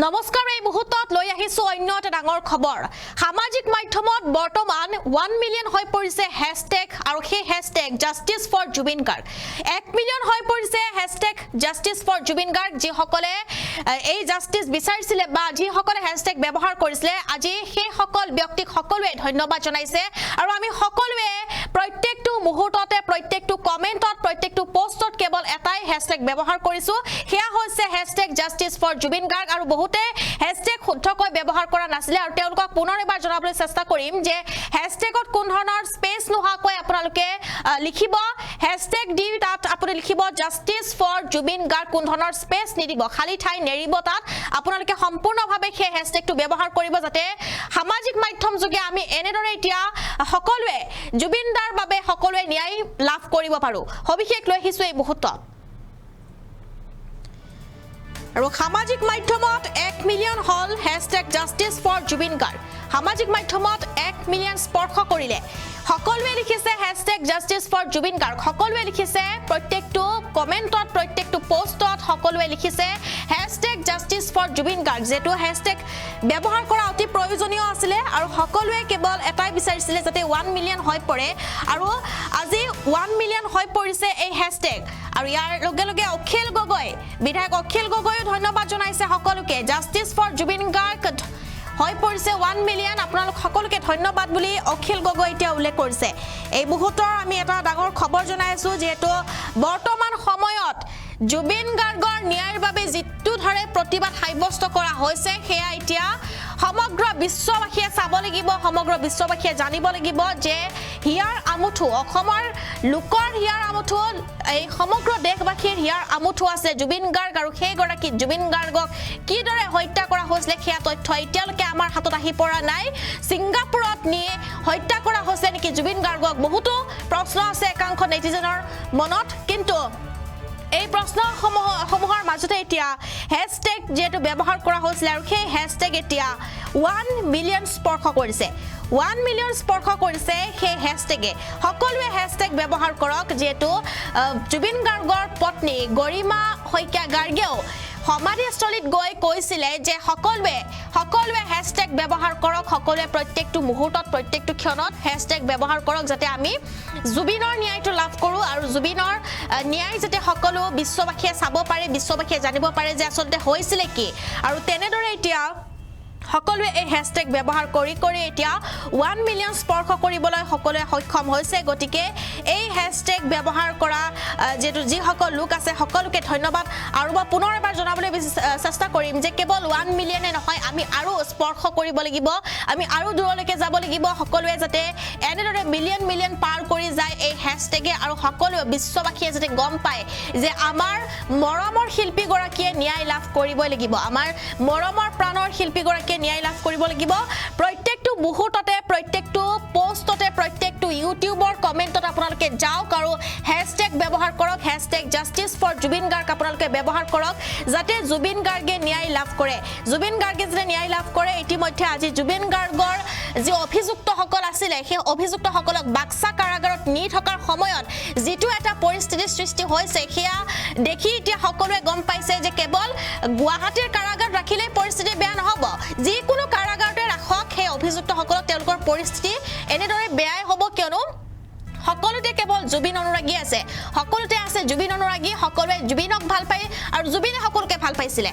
নমস্কাৰ এই মুহূৰ্তত লৈ আহিছোঁ অন্য এটা ডাঙৰ খবৰ। সামাজিক মাধ্যমত বৰ্তমান ওৱান মিলিয়ন হৈ পৰিছে হেছটেগ আৰু সেই hashtag justice for Zubeen Garg এক মিলিয়ন হৈ পৰিছে hashtag justice for Zubeen Garg যিসকলে এই জাষ্টিছ বিচাৰিছিলে বা যিসকলে হেছটেগ ব্যৱহাৰ কৰিছিলে আজি সেইসকল ব্যক্তিক সকলোৱে ধন্যবাদ জনাইছে। আৰু আমি সকলোৱে প্ৰত্যেকটো মুহূৰ্ততে প্ৰত্যেকটো কমেণ্টত প্ৰত্যেকটো পষ্টত কেৱল এটাই হেছটেগ ব্যৱহাৰ কৰিছোঁ। সেয়া হৈছে hashtag justice for Zubeen Garg আৰু বহুতে হেছটেগ শুদ্ধকৈ ব্যৱহাৰ কৰা নাছিলে আৰু তেওঁলোকক পুনৰ এবাৰ জনাবলৈ চেষ্টা কৰিম যে হেছটেগত কোনো ধৰণৰ স্পেচ নোহোৱাকৈ আপোনালোকে লিখিব। হেছটেগ দি তাত আপুনি লিখিব জাষ্টিছ ফৰ জুবিন গাৰ্গ কোনো ধৰণৰ স্পেচ নিদিব। খালী ঠাই নেৰিব তাত। আপোনালোকে সম্পূৰ্ণভাৱে সেই হেছটেগটো ব্যৱহাৰ কৰিব যাতে সামাজিক মাধ্যম যোগে আমি এনেদৰে এতিয়া সকলোৱে, জুবিন দাৰ বাবে সকলোৱে ন্যায় লাভ কৰিব পাৰোঁ। সবিশেষ লৈ আহিছোঁ এই মুহূৰ্তত। আৰু সামাজিক মাধ্যমত এক মিলিয়ন হ'ল hashtag justice for Zubeen Garg সামাজিক মাধ্যমত এক মিলিয়ন স্পৰ্শ কৰিলে। সকলোৱে লিখিছে hashtag justice for Zubeen Garg সকলোৱে লিখিছে, প্ৰত্যেকটো কমেণ্টত, প্ৰত্যেকটো পষ্টত সকলোৱে লিখিছে hashtag justice for Zubeen Garg যিহেতু হেছটেগ ব্যৱহাৰ কৰা অতি প্ৰয়োজনীয় আছিলে আৰু সকলোৱে কেৱল এটাই বিচাৰিছিলে যাতে ওৱান মিলিয়ন হৈ পৰে। আৰু আজি ওৱান মিলিয়ন হৈ পৰিছে এই হেছটেগ আৰু ইয়াৰ লগে লগে অখিল গগৈ, বিধায়ক অখিল গগৈও ধন্যবাদ জনাইছে সকলোকে। জাষ্টিছ ফৰ জুবিন গাৰ্গ হৈ পৰিছে ওৱান মিলিয়ন আপোনালোক সকলোকে ধন্যবাদ বুলি অখিল গগৈ এতিয়া উল্লেখ কৰিছে। এই মুহূৰ্তৰ আমি এটা ডাঙৰ খবৰ জনাই আছোঁ যিহেতু বৰ্তমান সময়ত জুবিন গাৰ্গৰ ন্যায়ৰ বাবে যিটো ধৰে প্ৰতিবাদ সাব্যস্ত কৰা হৈছে সেয়া এতিয়া সমগ্ৰ বিশ্ববাসীয়ে চাব লাগিব সমগ্ৰ বিশ্ববাসীয়ে জানিব লাগিব যে হিয়াৰ আমুঠু অসমৰ লোকৰ হিয়াৰ আমুঠু এই সমগ্ৰ দেশবাসীৰ হিয়াৰ আমুঠু আছে। জুবিন গাৰ্গ আৰু সেইগৰাকী জুবিন গাৰ্গক কিদৰে হত্যা কৰা হৈছিলে সেয়া তথ্য এতিয়ালৈকে আমাৰ হাতত আহি পৰা নাই। ছিংগাপুৰত নি হত্যা কৰা হৈছে নেকি জুবিন গাৰ্গক? বহুতো প্ৰশ্ন আছে একাংশ নেটিজেনৰ মনত। কিন্তু এই প্ৰশ্নসমূহ মাজতে এতিয়া হেছটেগ যিহেতু ব্যৱহাৰ কৰা হৈছিলে আৰু সেই হেছটেগ এতিয়া ওৱান মিলিয়ন স্পৰ্শ কৰিছে। ওৱান মিলিয়ন স্পৰ্শ কৰিছে সেই হেছটেগে সকলোৱে হেছটেগ ব্যৱহাৰ কৰক, যিহেতু জুবিন গাৰ্গৰ পত্নী গৰিমা শইকীয়া গাৰ্গেও সমাধিস্থলীত গৈ কৈছিলে যে সকলোৱে সকলোৱে হেছটেগ ব্যৱহাৰ কৰক, সকলোৱে প্ৰত্যেকটো মুহূৰ্তত, প্ৰত্যেকটো ক্ষণত হেছটেগ ব্যৱহাৰ কৰক যাতে আমি জুবিনৰ ন্যায়টো লাভ কৰোঁ আৰু জুবিনৰ ন্যায় যাতে সকলো বিশ্ববাসীয়ে চাব পাৰে, বিশ্ববাসীয়ে জানিব পাৰে যে আচলতে হৈছিলে কি। আৰু তেনেদৰে এতিয়া সকলোৱে এই হেছটেগ ব্যৱহাৰ কৰি কৰি এতিয়া ওৱান মিলিয়ন স্পৰ্শ কৰিবলৈ সকলোৱে সক্ষম হৈছে। গতিকে এই হেছটেগ ব্যৱহাৰ কৰা যিহেতু যিসকল লোক আছে সকলোকে ধন্যবাদ। আৰু মই পুনৰ এবাৰ জনাবলৈ চেষ্টা কৰিম যে কেৱল ওৱান মিলিয়নে নহয় আমি আৰু স্পৰ্শ কৰিব লাগিব আমি আৰু দূৰলৈকে যাব লাগিব। সকলোৱে যাতে এনেদৰে মিলিয়ন মিলিয়ন পাৰ কৰি যায় এই হেছটেগে আৰু সকলোৱে বিশ্ববাসীয়ে যাতে গম পায় যে আমাৰ মৰমৰ শিল্পীগৰাকীয়ে ন্যায় লাভ কৰিবই লাগিব। আমাৰ মৰমৰ প্ৰাণৰ শিল্পীগৰাকীয়ে ন্যায় লাভ কৰিব লাগিব। প্ৰত্যেকটো মুহূৰ্ততে প্ৰত্যেকটো পষ্টতে প্ৰত্যেকটো ইউটিউবৰ কমেণ্টত আপোনালোকে যাওক আৰু হেছটেগ ব্যৱহাৰ কৰক hashtag justice for Zubeen Garg আপোনালোকে ব্যৱহাৰ কৰক, যাতে জুবিন গাৰ্গে ন্যায় লাভ কৰে। জুবিন গাৰ্গে যাতে ন্যায় লাভ কৰে, ইতিমধ্যে আজি জুবিন গাৰ্গৰ যি অভিযুক্তসকল আছিলে, সেই অভিযুক্তসকলক বাক্সা কাৰাগাৰত নি থকাৰ সময়ত যিটো এটা পৰিস্থিতিৰ সৃষ্টি হৈছে, সেয়া দেখি এতিয়া সকলোৱে গম পাইছে যে কেৱল গুৱাহাটীৰ কাৰাগাৰত ৰাখিলেই পৰিস্থিতি বেয়া নহ'ব। যিকোনো কাৰাগাৰতে ৰাখক, সেই অভিযুক্তসকলক তেওঁলোকৰ পৰিস্থিতি এনেদৰে বেয়াই কেৱল জুবিন অনুৰাগী আছে। সকলোতে আছে জুবিন অনুৰাগী, সকলোৱে জুবিনক ভালো পায় আৰু জুবিনে সকলোকে ভালো পাইছিলে।